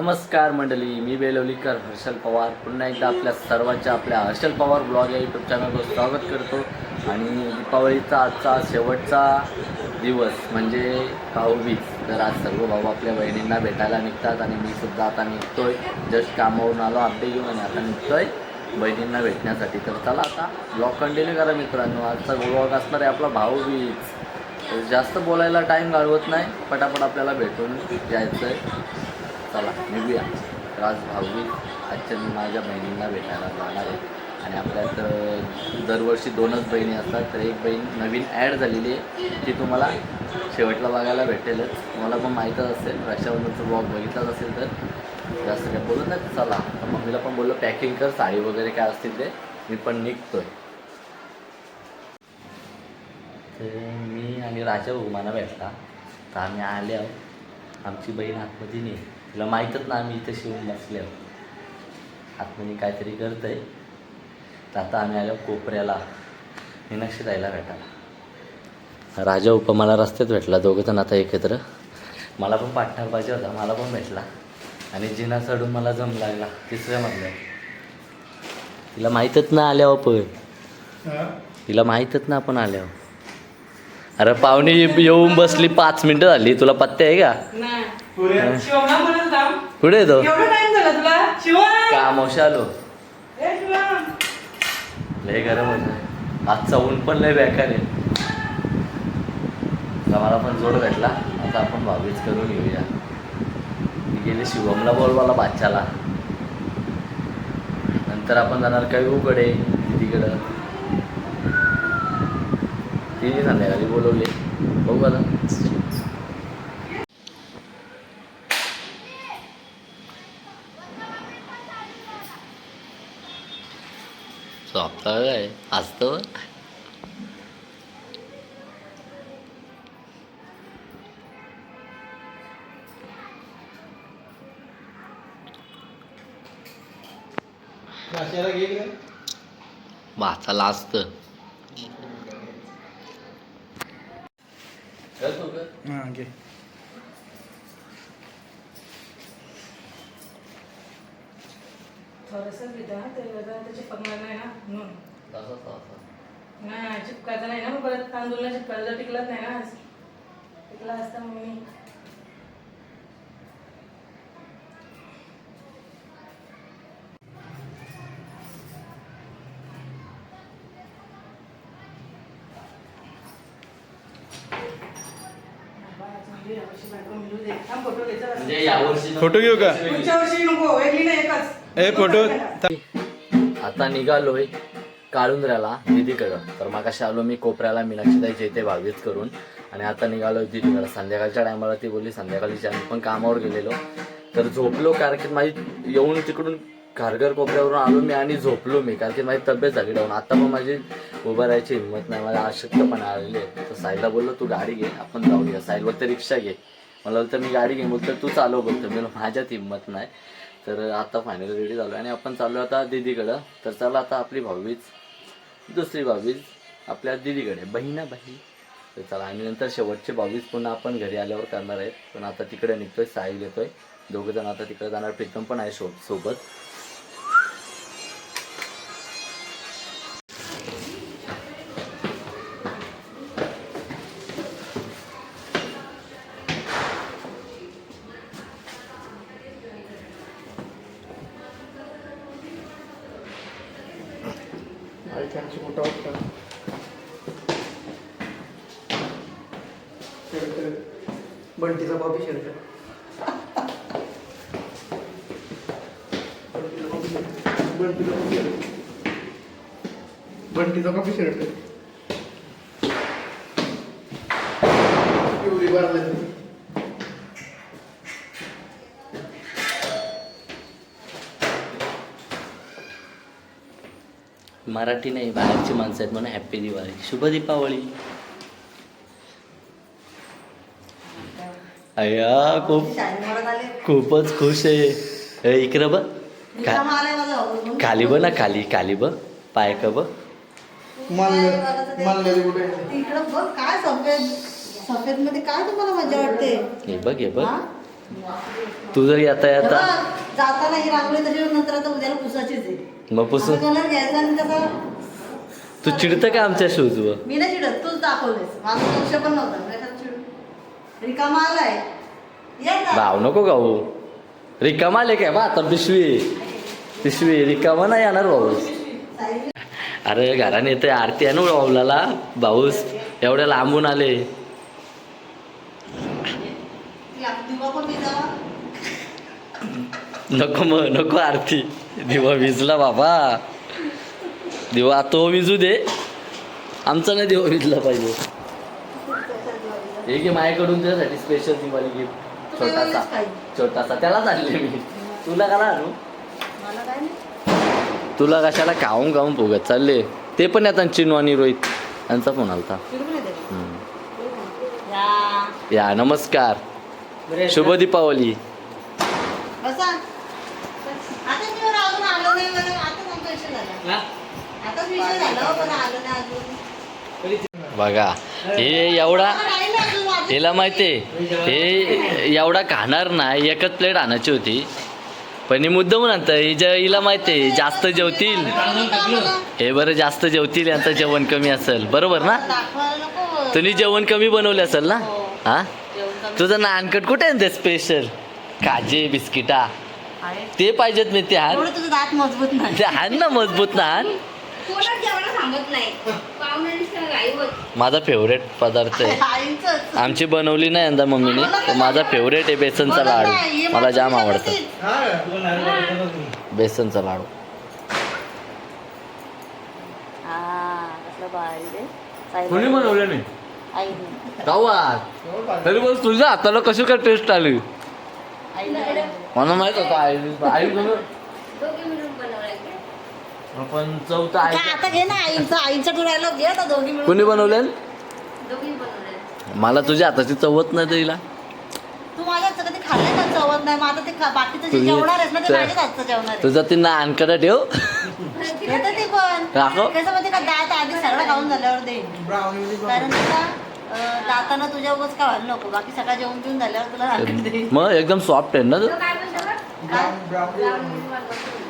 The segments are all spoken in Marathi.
नमस्कार मंडळी मी बेलवलीकर हर्षल पवार. पुन्हा एकदा आपल्या सर्वांच्या आपल्या हर्षल पवार ब्लॉग या यूट्यूब चॅनलवर स्वागत करतो. आणि दीपावलीचा आजचा शेवटचा दिवस म्हणजे भाऊबीज तर आज सर्व भाऊ आपल्या बहिणींना भेटायला निघतात आणि मी सुद्धा आता निघतोय. जस्ट कामावरून आलो अपडे घेऊन आणि आता निघतोय बहिणींना भेटण्यासाठी. तर चला आता ब्लॉग कंटिन्यू करा मित्रांनो. आजचा ब्लॉग असणार आहे आपला भाऊबीज. जास्त बोलायला टाईम घालवत नाही. पटापट आपल्याला भेटून यायचं आहे चला निघूया. तर आज भाऊबीज आजच्या मी माझ्या बहिणींना भेटायला जाणार आहे. आणि आपल्यात दरवर्षी दोनच बहिणी असतात तर एक बहीण नवीन ॲड झालेली आहे ती तुम्हाला शेवटला बघायला भेटेलच. तुम्हाला पण माहीतच असेल रक्षाबंधनचा ब्लॉग बघितलाच असेल तर. जास्त काय बोलत नाही चला. तर मम्मीला पण बोललो पॅकिंग कर साडी वगैरे काय असतील ते. मी पण निघतोय. तर मी आणि राजा उमाना भेटला. तर आम्ही आले आहोत. आमची बहीण आतमध्ये नाही तिला माहीतच ना आम्ही इथे शिवून बसले आतमध्ये काहीतरी करत आहे तर आता आम्ही आलो कोपऱ्याला मीनाक्षी जायला भेटायला. राजा उप मला रस्त्यात भेटला दोघं जण आता एकत्र. मला पण पाठणार पाहिजे होता मला पण भेटला. आणि जिना चढून मला जम लागला तिसऱ्या मधल्या तिला माहीतच ना आल्यावर पण. तिला माहीतच ना आपण आल्यावर. अरे पाहुणे येऊन बसली पाच मिनिटं झाली तुला पत्ते आहे का? म्हणत होता. कुठे आहे तो एवढा टाइम झाला तुला? शिवम! आलो ए, शिवम! लय गरम होत. आजचा ऊन पण लय बेकार आहे. मला पण जोड भेटला. आता आपण भावीच करून घेऊया मी गेले शिवमला बोलवाला बादशाला. नंतर आपण जाणार काय उकडे तिकडं. तिने संध्याकाळी बोलवले. बघू आता. झोपता काय असतं. भाचाला असतं थोडंसं हा त्याची पगणार नाही ना नाही चिपकायचं नाही ना मग परत तांदूळला चिपकायला जर टिकलंच नाही ना आज. टिकला असता मग मी फोटो घ्यायचा. म्हणजे यावर्षी फोटो घेऊ का? पुढच्या वर्षी नको वेगळी नाही एकच ए फोटो आता निघालोय काळुंद्र्याला दिदीकडं तर मग कशा आलो मी कोपऱ्याला मीनाक्षीताईच्या इथे भावीच करून. आणि आता निघालो दिदीकडं संध्याकाळच्या टायमाला ती बोलली संध्याकाळची आम्ही पण कामावर गेलेलो. तर झोपलो कारण की माझी येऊन तिकडून घरघर कोपऱ्यावरून आलो मी आणि झोपलो मी कारण की माझी तब्येत झाली डाऊन आता पण माझी उभं राहायची हिंमत नाही. मला अशक्तपणा आलेली आहे. तर साईला बोललो तू गाडी घे आपण जाऊया. साईल तर रिक्षा घे. मला बोलतं मी गाडी घे बोलतो तू चालव. बोलतो मी माझ्यात हिंमत नाही. तर आता फायनल रेडी झालो आणि आपण चाललो आता दीदीकडं. तर चला आता आपली भाऊबीज दुसरी भाऊबीज आपल्या दीदीकडे. बहिणा बही तर चला आणि नंतर शेवटचे भाऊबीज पुन्हा आपण घरी आल्यावर करणार आहेत. पण आता तिकडे निघतोय साहिल येतोय. दोघं जण आता तिकडे जाणार. प्रीतम पण आहे शो सोबत. कॉपी शर्ट पिवळी बारला मराठी नाही बाहेरची माणसं आहेत म्हणून हॅप्पी दिवाळी. शुभ दीपावली अय्या खूप खूपच खुश आहे. इकडं बघ. का खाली बघ ना खाली खाली बघ. पाय का बघ. मानले मानलेली कुठे? आहे? इकडं बघ काय सफेद सफेदमध्ये काय तुम्हाला मजा वाटते? हे बघ हे बघ. हा? तुझं येता येता जाताना ही रांगोळी तशी नंतर आता उद्याला पुसाचीच आहे. मग पुसून कलर घ्यायचा आणि त्याचा तू चिडतं का आमच्या शूजवर मी नाही चिडत तूच दाखवलेस. माझं लक्ष पण नव्हतं. मी कशाला चिडू रिकामा आलाय. भाव नको गाऊ. रिकामा आले काय? बा आता पिशवी. पिशवी रिकामा नाही येणार भाऊ. अरे घराने येते आरती आहे ना भाऊला भाऊस एवढ्या लांबून आले. नको मग नको आरती. दिवा विजला बाबा. दिवा तो विजू दे. आमचा नाही दिवा विजला पाहिजे. हे घे माझ्याकडून त्यासाठी स्पेशल दिवाळी गिफ्ट छोटासा. छोटासा. त्यालाच आणले मी. तुला का आणू? मला काय नाही. तुला कशाला खाऊन खाऊन फुगत चालले? ते पण येतात चिनू आणि रोहित. यांचा फोन आलता. या या नमस्कार. शुभ दीपावली. आता हो, पण आलो नाही अजून. बघा हे एवढा. हिला माहितीये हे एवढा खाणार नाही एकच प्लेट आणायची होती. पण हे मुद्दाम ही ज हिला माहितीये जास्त जेवतील. हे बरं जास्त जेवतील यांचं जेवण कमी असेल. बरोबर ना? तुम्ही जेवण कमी बनवले असेल ना? हा? तुझं नानकट कुठे आहे ते स्पेशल काजे बिस्किटा. आहे. ते पाहिजेत मी ते नाही. ते हान ना मजबूत ना हान कोणाच जेवण थांबत नाही पाहुण्याने सगळं गाईवत माझा फेवरेट पदार्थ आहे आईचंच. आमची बनवली नाही यंदा मम्मीने पण माझा फेवरेट आहे बेसनचा लाडू मला जाम आवडतं. बेसनचा लाडू हा. कोणी बनवलं नाही. गावात तरी बोल तुझ्या हाताला कशी काय टेस्ट आली आईने. मला माहीत होतं आई आई बनव- दोघे मिळून? पण चौथा का आता घे ना आईचं आईचं डोळ्याला घे आता दोघी मिळून. कोणी बनवलं दोघी बनवलाय. मला तुझ्या हाताची चवत नाही तिला. तू माझ्या हातचं कधी खाल्लंय का चवत नाही? मग आता ते खा- बाकीचं जे तुम्ही- जेवणार आहेस ना ते त्या- माझ्याच हातचं जेवणार आहे. तुझा तिनं आणकडा ठेव. येतं ते पण. दाखव. कसं माहिती का दात आधी सगळं खाऊन झाल्यावर दे. ब्राउनी कारण तुला अं, दातानं तुझ्या उगाच का व्हायला नको. बाकी सकाळ जेवण पिऊन झाल्यावर तुला राखीण दे मग एकदम सॉफ्ट आहे ना तो? तो? काय म्हणतो? बरं? ब्राउन ब्राउनी लावून बनवतो.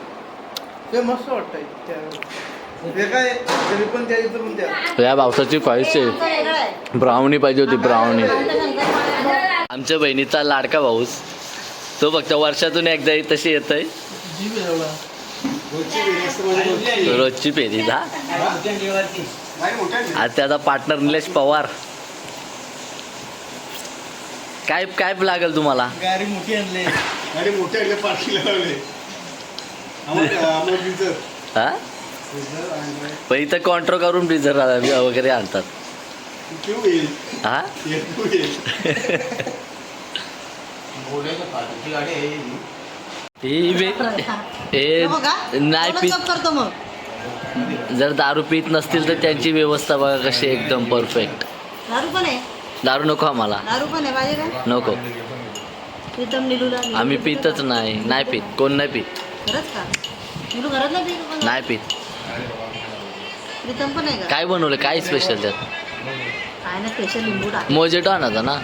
ते मस्त वाटतंय. त्या- ते काय? तरी पण त्या इथं पण त्या. या पावसाची ख्वाहिश हे आहे आहे ब्राउनी पाहिजे होती ब्राउनी. आमच्या बहिणीचा लाडका भाऊस तो फक्त वर्षातून एकदा तशी येत आहे. रोजची पेरी जा आज त्याचा पार्टनर निलेश पवार. काय काय लागेल तुम्हाला? गाडी मोठी आणली. गाडी मोठे आणले पार्किंगला लावले. हा? पण इथं कॉन्ट्रो करून ब्रिझर वगैरे आणतात. हा? ही बे- हे? नाही पीत. जर दारू पीत नसतील तर त्यांची व्यवस्था बघा कशी एकदम परफेक्ट दारू पण आहे? दारू नको आम्हाला. दारू पण आहे पाहिजे का? नको. आम्ही पितो पितच? नाही नाही पित. कोण नाही पित? खरंच का? निलू घरात नाही पितो पण? नाही पित. प्रीतम पण आहे का? काय बनवलं? काय स्पेशल त्यात? काय ना स्पेशल लिंबू टाक. मोजेटो आणायचा ना?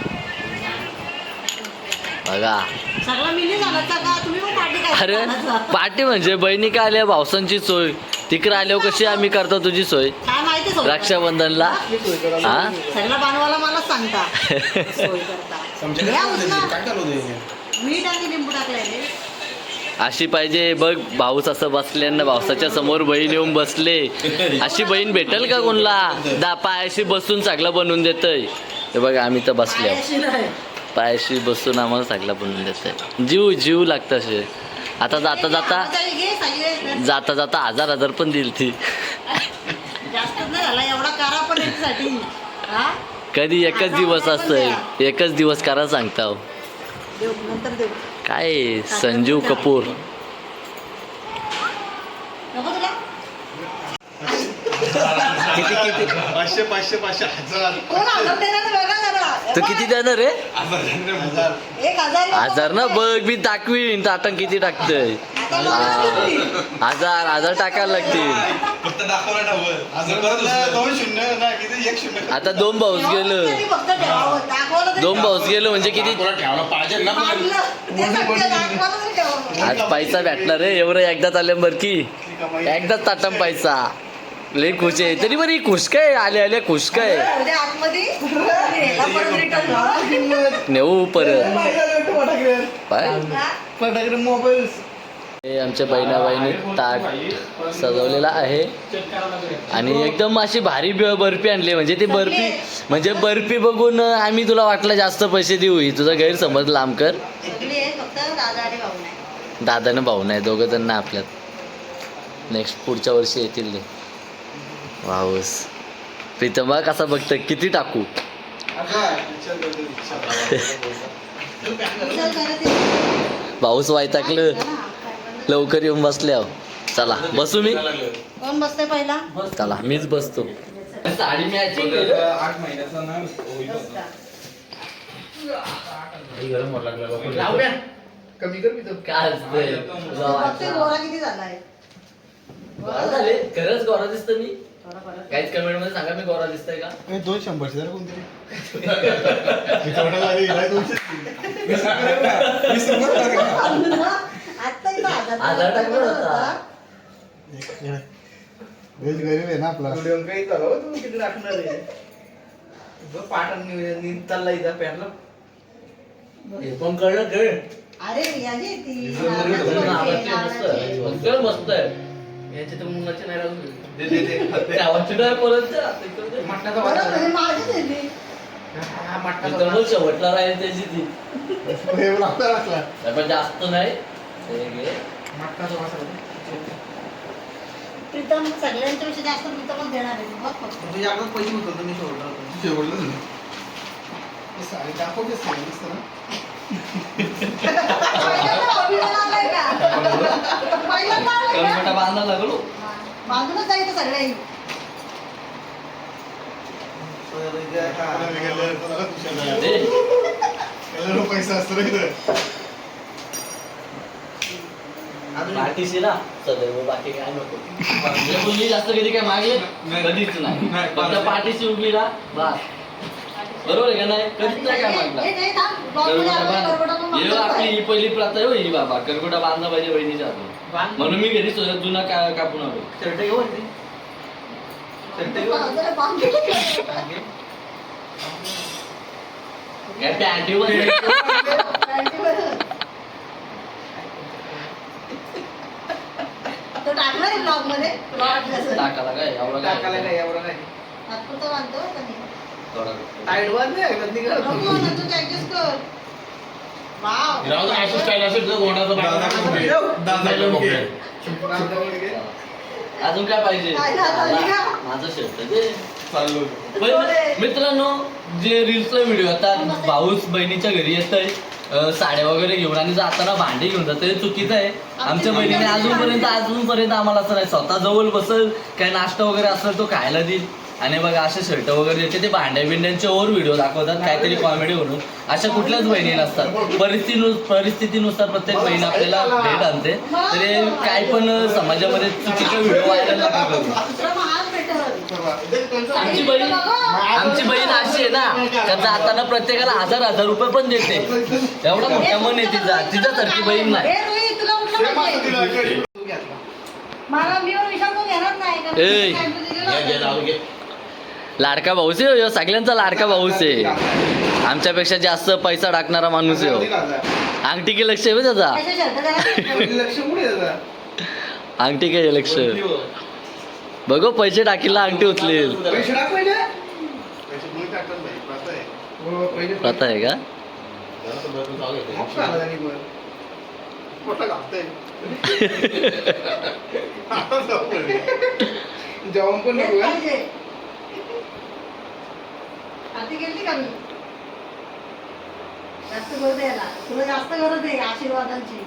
बघा. सगळा मिली झाला का? तुम्ही पण पार्टी काय अरे पार्टी म्हणजे बहिणी काय आल्या? भावसांची सोय. तिकडे आल्यावर कशी आम्ही करतो तुझी सोय? काय माहिती सोय? रक्षाबंधनला? हा? सगळा बांधवाला मला सांगता. सोय करता. या उचला. मीठ आणि लिंबू टाकलंय रे. अशी पाहिजे बघ भाऊस असं बसल्यानं भाऊसाच्या समोर बहीण येऊन बसले. अशी बहीण भेटेल का कोणला? दा पायाशी बसून सगळं बनवून देतय. हे बघा आम्ही तर बसले. पायाशी बसून आम्हाला सगळं बनवून देतय. जीव जीव लागतं असे. आता जाता जाता जाता जाता हजार हजार पण दिल ती. कधी एकच दिवस असतंय. एकच दिवस करा सांगता हो. देऊ नंतर देऊ. काय संजीव कपूर? किती किती? पाचशे पाचशे पाचशे हजार. कोण हजार देणार बघा जरा. तू किती देणार रे हजार एक हजार लोकं हजार ना. बघ मी दाखवीन. ताटण किती टाकतंय? आता किती? हजार हजार टाकायला लागतील. फक्त दाखवलं ना वर असं परत दोन शून्य ना किती? एक शून्य. आता दोन भाऊस गेलं. त्यांनी फक्त ठेवावं. दोन भाऊस. गेलं म्हणजे किती? ठेवला पाहिजे ना. आज पैसा भेटला रे एवढं एकदाच आले बर की. एकदाच ताटम पैसा. लय खुश आहे. तरी बरी खुश काय? आले आले खुश काय. नेऊ परत. हा? मोबाईल. हे आमच्या बहिणा बहिणी ताट सजवलेला आहे. आणि एकदम अशी भारी बर्फी आणली. म्हणजे ती बर्फी म्हणजे बर्फी बघून आम्ही तुला वाटलं जास्त पैसे देऊ. ही तुझा गैरसमज लांब कर सगळी आहे फक्त दादा आणि भाऊ नाही. दादानं भाऊ नाही दोघं जण ना आपल्यात. नेक्स्ट पुढच्या वर्षी येतील ते. वाऊस. प्रीतम बा कसा बघतं किती टाकू? विचार करा ते. लवकर येऊन बसल्या चला बसू मी? कोण बसतंय पहिला? चला मीच बसतो. साडी मॅचिंग आठ महिन्याचा ना कमी कर मी तर काय असतंय? बघते गोरा किती झालाय? गोरा झाले? खरंच गोरा दिसतो मी. काहीच कमेंटमध्ये सांगा मी गोरा दिसतोय का? दोन शंभरचे जरा कोणतरी. दोनशे टाकला होता. वेज गरीब आहे ना आपला. व्हिडिओ काही झालं हो, तुम्ही किती टाकणार आहे? बघ, पाटण नींद चालला इथं हे पण कळलं? कळ अरे याची ती नावाची नारळाची. मस्त मस्त आहे. याचे तर मुलाचे नाही राहून दे दे दे. ते आवाज चिडाय परत जा. ते करू दे. मटणाचा बरोबर वाटा. आहे, माझीच आहे ती. हा मटणाचा मित्रांनो, वाटा. शेवटला राहील त्याची ती. नाही, पण जास्त नाही. वाटा. प्रीतम सगळ्यांच्या पेक्षा जास्त प्रीतमच देणार आहे बघ फक्त. तुझ्या अगोदर पैसे होतो मी सोडला. हे पहिल्यांदा अभिमान आलाय का? पहिल्यांदा आलाय का? कलमटा बांधा लागलो हा. बांधूनच जायचं सगळ्यांनी. दे. पैसा असतो पाठीशी ना सदैव बाकी काय नको. म्हणजे मुली जास्त कधी काय मागले कधीच नाही. फक्त पाठीशी उभी ना बस. बरोबर आहे का नाही? कधीच नाही काय मागला. हे आपली. ही पहिली प्रथा आहे हो ही बाबा. करगोटा बांधला पाहिजे बहिणीच्या हातून. बांध. म्हणून मी घरी स्वतः जुना का कापून आलो शर्ट घेऊ. काय पॅन्टीवर पॅन्टीवर. तो टाकणार आहे ब्लॉगमध्ये? तुला वाटलं असेल. टाकाला काय? एवढं टाकायला काय? काय एवढं काय? तात्पुरतं बांधतो का नाही? थोडा. टाईट बांध नाही कधी नको ना, तू adjust कर. वाव. अजून काय पाहिजे? काय झालं? मला- माझं शर्ट दे चाललो. पण मित्रांनो जे रील्सला व्हिडिओ येतात भाऊस बहिणीच्या घरी येतंय. अं, साड्या वगैरे घेऊन आणि जाताना भांडी घेऊन जातं. हे चुकीचं आहे. आमच्या बहिणीने अजूनपर्यंत अजूनपर्यंत आम्हाला असं नाही. स्वतः जवळ बसल काय नाश्ता वगैरे असेल तो खायला देईल. आणि बघा असे शर्ट वगैरे देते. ते भांड्या बिंड्यांचे ओव्हर व्हिडिओ दाखवतात काहीतरी कॉमेडी म्हणून. अशा कुठल्याच बहिणी नसतात परिस्थिती परिस्थितीनुसार प्रत्येक बहीण आपल्याला भेट आणते. तर हे काय पण समाजामध्ये चुकीचे व्हिडिओ व्हायरल नका करू. दुसरा महाग भेटल. आमची बहीण आमची बहीण अशी आहे ना का जाताना प्रत्येकाला हजार हजार रुपये पण देते. एवढा मोठा मन आहे तिचा तिच्यासारखी बहीण नाही. हे ए. लाडका भाऊच आहे हो, सगळ्यांचा लाडका भाऊच आहे. आमच्यापेक्षा जास्त पैसा टाकणारा माणूस आहे हो. अंगठी के लक्ष आहे त्याचा? अंगठी काय लक्ष. बघो पैसे टाकीला अंगठी उचलेल. प्रथा आहे. हो, पहिले. प्रथा आहे का? पण गरज आहे आशीर्वादांची.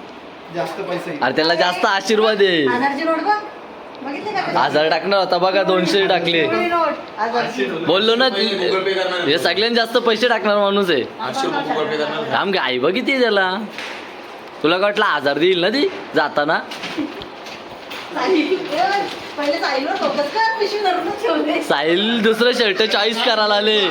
जास्त पैसे. अरे त्याला जास्त आशीर्वाद आहे. हजार टाकणार होता बघा दोनशे टाकले. बोललो ना हे सगळ्यात जास्त पैसे टाकणार माणूस आहे. थांब काय बघितली त्याला. तुला वाटलं हजार देईल ना ती? जाताना? साहिल, दुसरं शर्ट चॉईस करायला आले.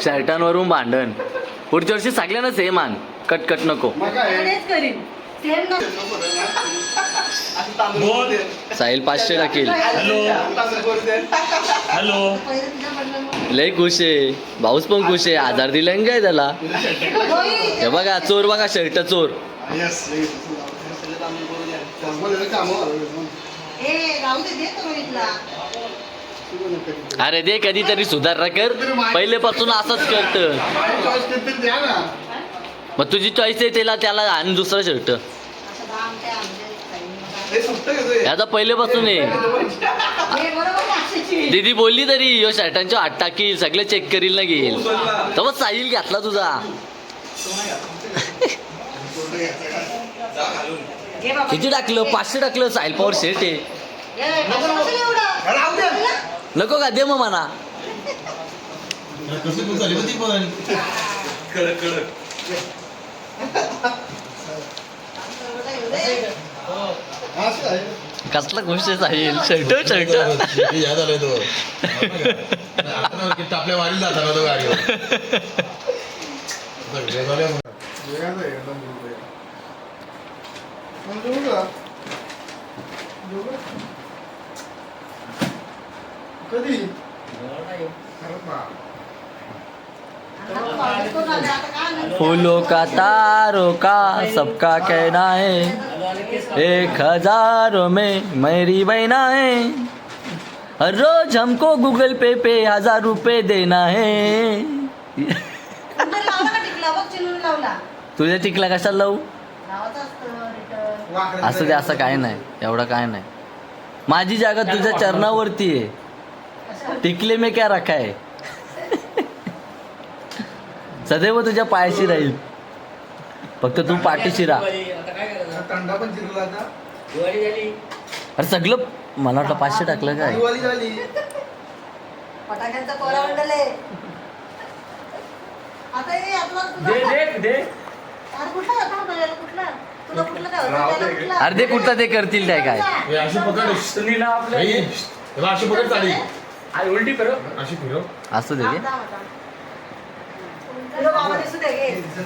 शर्टांवरून भांडण. पुढच्या वर्षी सेम आण. कट कट नको. करीन. साहिल पाचशे टाकील. हॅलो पहिले पडलं लय खुश आहे. भाऊस पण खुश आहे. आधार दिला ना काय त्याला? हे बघा चोर बघा शर्ट चोर. अरे दे कधीतरी सुधारणा कर. पहिलेपासून असंच करत. मग तुझी चॉईस आहे त्याला त्याला आणि दुसरा शर्ट हे. याचा पहिलेपासून आहे. बघा. हे बरोबर पाचशेची दीदी बोलली तरी यो शर्टांच्या आठ टाकील सगळे चेक करील ना घेईल. तेव्हा साहिल घातला तुझा. किती टाकलं? पाचशे टाकलं साहिल पॉवर सेट आहे. नको का? दे मग म्हणा होती कडक कडक. कसला खुश आहे शर्ट शर्ट. याद आलोय तो आपल्या की वारीला जाताना तो गाडीवर कधी? फूलों का तारों का सबका कहना है। एक हजारों में मेरी बहना है। हर रोज हमको गूगल पे पे हजार रुपए देना है। तुझ्या टिकला? कशाला लावू? रिटर्न वाकडं असं ते असं काय नाही. एवढं काय नाही. माझी जागा तुझ्या चरणावरती आहे. टिकले में क्या रखा है? सदैव तुझ्या पायाशी राहील. फक्त तू पाठीशी राहा. थंडा पण चिरला आता अरे सगळं मला वाटलं पाचशे टाकलं काय? दिवाळी झाली. फटाक्यांचा कोरा मंडल आहे आता? हे आपला तुला अरे कुठला होता याला कुठला? तुला कुठलं काय होतं? त्याला कुठला? अरे ते कुठलं ते करतील काय? काय हे अशी पकड. बघ, अशी पकड चाली. अशी फिरव. असू दे रे. थांब, थांब.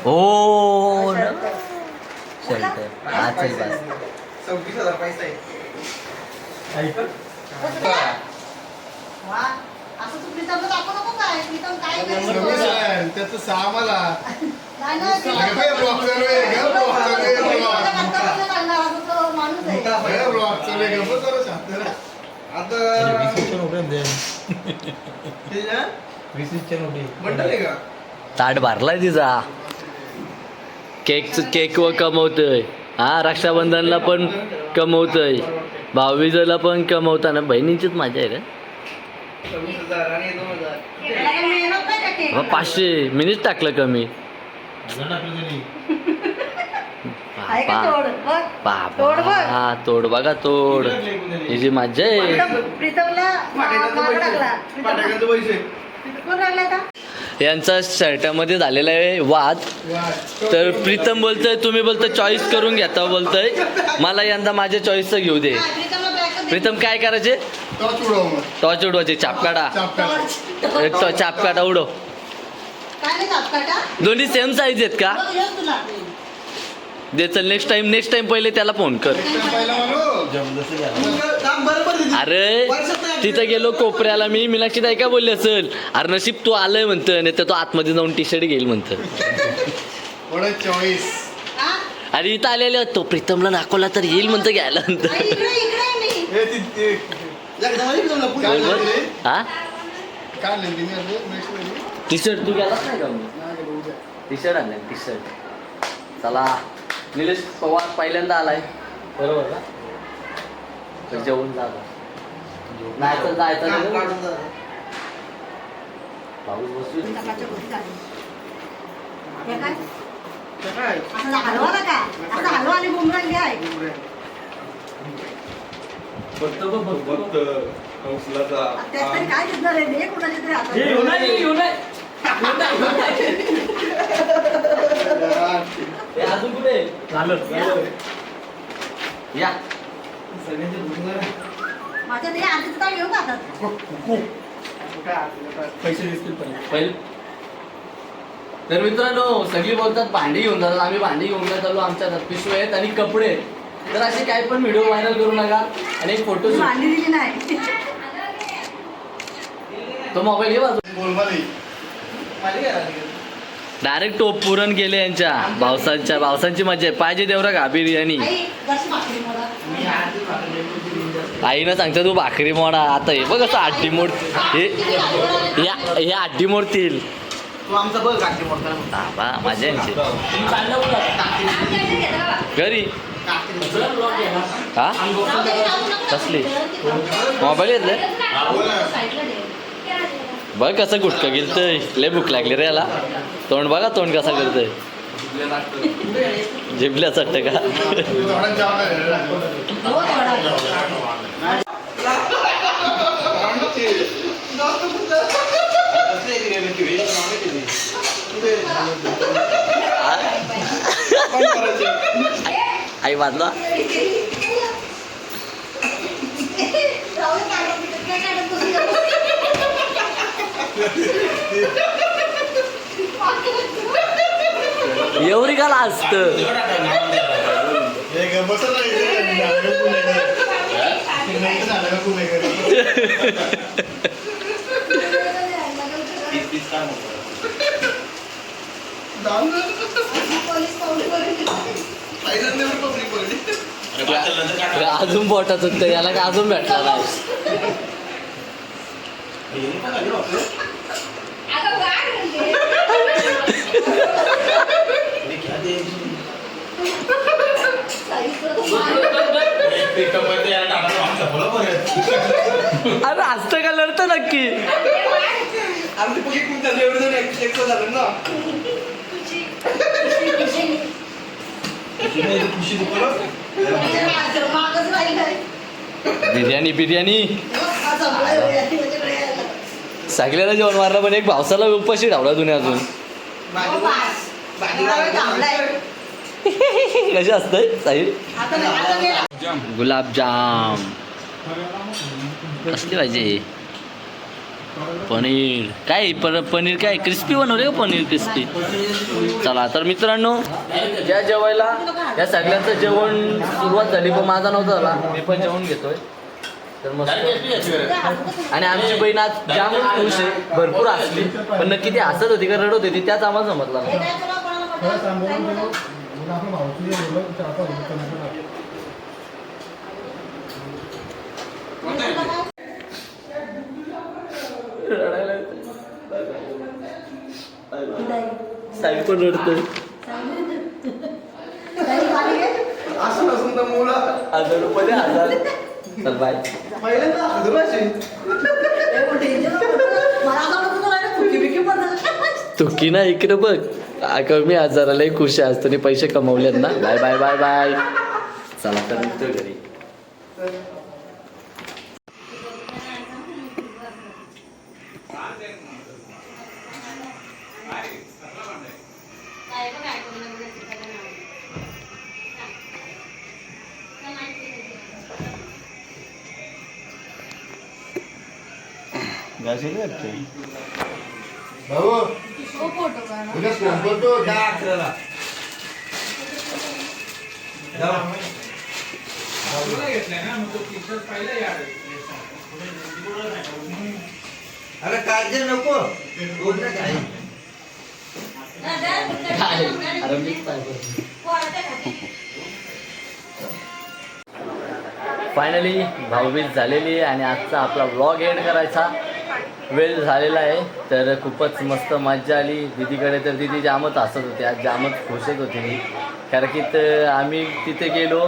ओ शर्ट. हा चल बस. सव्वीस हजार पैसा आहे त्याचं सहा मला. आता तो माणूस आहे. हे block चालू आहे, गप्प जरा शांत राहा. आता ते ते ना बंडल आहे का? ताट भरलाय तिचा. केक केक व कमवतोय. हा रक्षाबंधनला पण कमवतोय. भाऊबीजेला पण कमवताना बहिणींचीच मजा आहे रे. हे पाचशे मिनिट टाकलं कमी आहे का तोड? बाबा बघ. तोड बघ. हा तोड बघा तोड. हिची मजा आहे. यांचा शर्टामध्ये झालेला आहे वाद तर प्रीतम बोलतोय तुम्ही बोलतोय चॉईस करून घेता बोलतोय मला यंदा माझ्या चॉईसचं घेऊ दे. प्रीतम काय करायचे टॉर्च. टॉर्च उडवायचे चाप काढा चाप काढ. ए, तो चाप काढा उडव? दोन्ही सेम साईज आहेत का. दे चल नेक्स्ट टाइम नेक्स्ट टाइम पहिले त्याला फोन कर. अरे तिथं गेलो कोपऱ्याला मी. मीनाक्षी ताई काय बोलली असेल? अरे नशीब तू आलंय म्हणतं नाही तर तो आतमध्ये जाऊन टी शर्ट घेईल म्हणतं. हा? अरे इथं आलेले तो. प्रीतमला नाकोला तर येईल म्हणतं घ्यायला म्हणतं. हे? का? टी शर्ट तू गेलास नाही का? टी शर्ट आणलं टी शर्ट चला. निलेश पवार पहिल्यांदा आलाय बरोबर ना तर जेवून जायचं काम नाही काढून जा. पाऊस बसू दे. चकाचक होती चालेल. हे काय काय असं हलवा का असं हलवा आणि बुमरांग आहे फक्त बघ, फक्त बघ. त्यात तरी काय दिसणार आहे दे कुणाच्या तरी हातात. हे येऊ नाही, येऊ नाही. नाही, नाही. अजून कुठे? या. माझ्या ते काय का पैसे दिसतील पण. पहिले. तर मित्रांनो सगळी बोलतात भांडी घेऊन जातात. आम्ही भांडी घेऊन जात आलो आमच्या हातात पिशवे आहेत आणि कपडे. आहेत. तर असे काही पण व्हिडिओ व्हायरल करू नका. आणि एक फोटो भांडी दिली नाही. तो मोबाईल घे बाजू काय राहिली? डायरेक्ट टोप पुरण केले यांच्या. भावसांच्या भावसांची मजा आहे. पाहिजे देवरा का? बिर्याणी. आई. आईनं सांगतं तू भाकरी मोडा. आता हे बघ असं आड्डी मोड हे या हे आड्डी मोडतील. माझ्या यांची. घरी. हा? कसली? मोबाईल घेतले? बघ कसं गुटका गेलतंय लय भूक लागली रे याला. तोंड बघा तोंड कसा करतोय जिबल्या चट्ट का? आई वाजला. एवढी का लाजत अजून होतं याला काय अजून भेटला नाही. अरे असतं का लढतं नक्की? बिर्याणी बिर्याणी. माझ्याकडे सगळ्याला जेवण मारलं पण एक पावसाला उपाशी धावला तुम्ही अजून. कशी असतंय साहिल गुलाबजाम कसली पाहिजे पनीर काय पर पनीर काय क्रिस्पी बनवले का पनीर क्रिस्पी चला तर मित्रांनो या जेवायला या सगळ्यांचं जेवण सुरुवात झाली पण माझा नव्हता झाला. मी पण जेवण घेतोय. तर मस्त. आणि आमची बहीण आज जाम खुश आहे. भरपूर हसली. पण नक्की ती हसत होती का रडत होती त्याच आम्हाला समजला नाही. साई पण रडतोय. असं नसून तर मुलं हजार रुपये हजार चल बाय पहिल्यांदा तुकी ना इकडे बघ. अगं मी हजारालाही खुश आहे. आज तुम्ही पैसे कमवलेत ना. बाय बाय बाय बाय चला तर निघतोय घरी. भाऊ उद्या फोन करतो दहा अकराला. अरे काळजी नको. काय? अरे फायनली भाऊबीज झालेली आहे आणि आजचा आपला व्लॉग एंड करायचा. वेळ झालेला आहे तर खूपच मस्त मज्जा आली. दिदीकडे तर दिदी जामच हसत होती आज जामच खुशत होते मी. कारण की तर आम्ही तिथे गेलो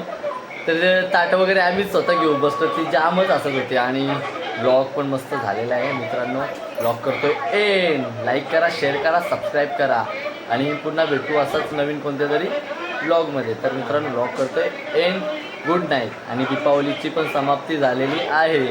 तर ताट वगैरे आम्हीच स्वतः घेऊ बसतो ती जामच हसत होती आणि ब्लॉग पण मस्त झालेला आहे मित्रांनो. ब्लॉग करतो एन. लाईक करा शेअर करा सबस्क्राईब करा. आणि पुन्हा भेटू असंच नवीन कोणत्या तरी ब्लॉगमध्ये तर मित्रांनो ब्लॉग करतो एन. गुड नाईट आणि दीपावलीची पण समाप्ती झालेली आहे.